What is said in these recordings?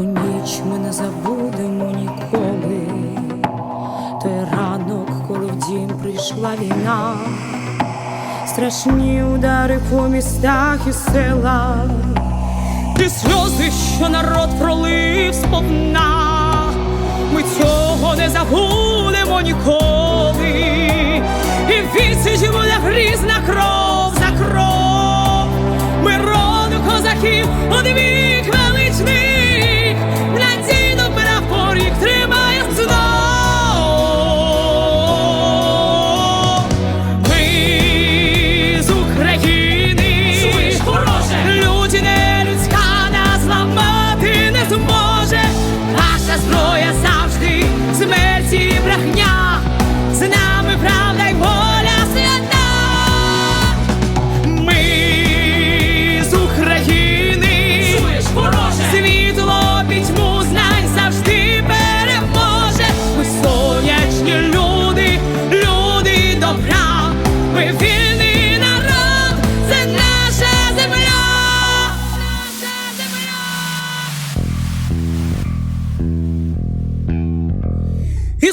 Ту ніч ми не забудемо ніколи. Той ранок, коли в дім прийшла війна, страшні удари по містах і селах, і сльози, що народ пролив сповна. Ми цього не забудемо ніколи. І відсіч буде грізна кров за кров. Ми роду козаків одвік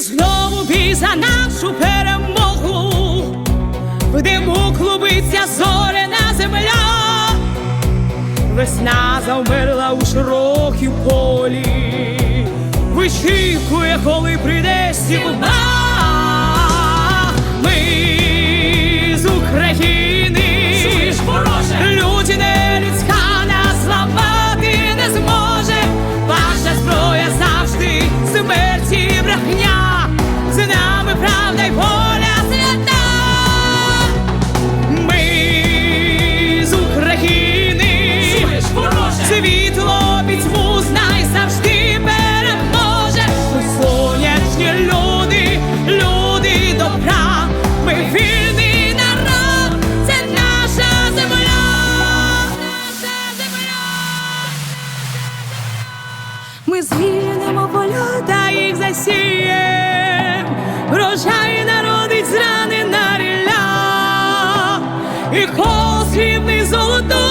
Знову бій за нашу перемогу, в диму клубиться зоряна земля, весна завмерла у широкій полі, вичікує, коли прийде сіла. Посінемо поля та їх засіє, врожай народить з рани на ріля, і холос хлібний золото.